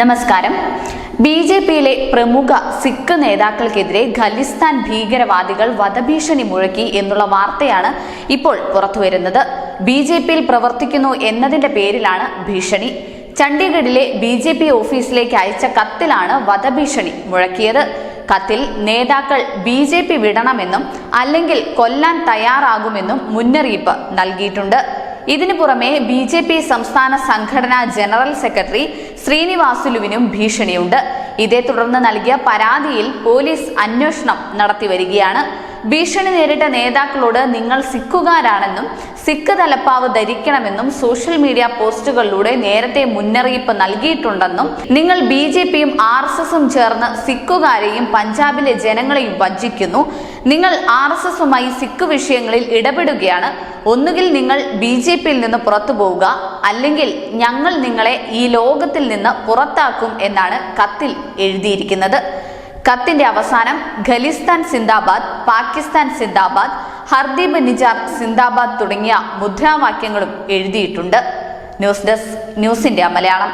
നമസ്കാരം. B J പിയിലെ പ്രമുഖ സിഖ് നേതാക്കൾക്കെതിരെ ഖലിസ്ഥാൻ ഭീകരവാദികൾ വധഭീഷണി മുഴക്കി എന്നുള്ള വാർത്തയാണ് ഇപ്പോൾ പുറത്തുവരുന്നത്. ബി ജെ പിയിൽ പ്രവർത്തിക്കുന്നു എന്നതിന്റെ പേരിലാണ് ഭീഷണി. ചണ്ഡീഗഡിലെ ബി ജെ പി ഓഫീസിലേക്ക് അയച്ച കത്തിലാണ് വധഭീഷണി മുഴക്കിയത്. കത്തിൽ നേതാക്കൾ ബി ജെ പി വിടണമെന്നും അല്ലെങ്കിൽ കൊല്ലാൻ തയ്യാറാകുമെന്നും മുന്നറിയിപ്പ് നൽകിയിട്ടുണ്ട്. ഇതിനു പുറമെ ബി ജെ പി സംസ്ഥാന സംഘടനാ ജനറൽ സെക്രട്ടറി ശ്രീനിവാസുലുവിനും ഭീഷണിയുണ്ട്. ഇതേ തുടർന്ന് നൽകിയ പരാതിയിൽ പോലീസ് അന്വേഷണം നടത്തി വരികയാണ്. ഭീഷണി നേരിട്ട നേതാക്കളോട് നിങ്ങൾ സിഖുകാരാണെന്നും സിഖ് തലപ്പാവ് ധരിക്കണമെന്നും സോഷ്യൽ മീഡിയ പോസ്റ്റുകളിലൂടെ നേരത്തെ മുന്നറിയിപ്പ് നൽകിയിട്ടുണ്ടെന്നും നിങ്ങൾ ബി ജെ പിയും ആർ എസ് എസും ചേർന്ന് സിക്കുകാരെയും പഞ്ചാബിലെ ജനങ്ങളെയും വഞ്ചിക്കുന്നു. നിങ്ങൾ ആർ എസ് എസുമായി സിഖ് വിഷയങ്ങളിൽ ഇടപെടുകയാണ്. ഒന്നുകിൽ നിങ്ങൾ ബി ജെ പിയിൽ നിന്ന് പുറത്തു പോവുക അല്ലെങ്കിൽ ഞങ്ങൾ നിങ്ങളെ ഈ ലോകത്തിൽ നിന്ന് പുറത്താക്കും എന്നാണ് കത്തിൽ എഴുതിയിരിക്കുന്നത്. കത്തിന്റെ അവസാനം ഖലിസ്ഥാൻ സിന്ദാബാദ് പാകിസ്ഥാൻ സിന്ദാബാദ് ഹർദീപ് നിജാർ സിന്ദാബാദ് തുടങ്ങിയ മുദ്രാവാക്യങ്ങളും എഴുതിയിട്ടുണ്ട്. News desk news India Malayalam.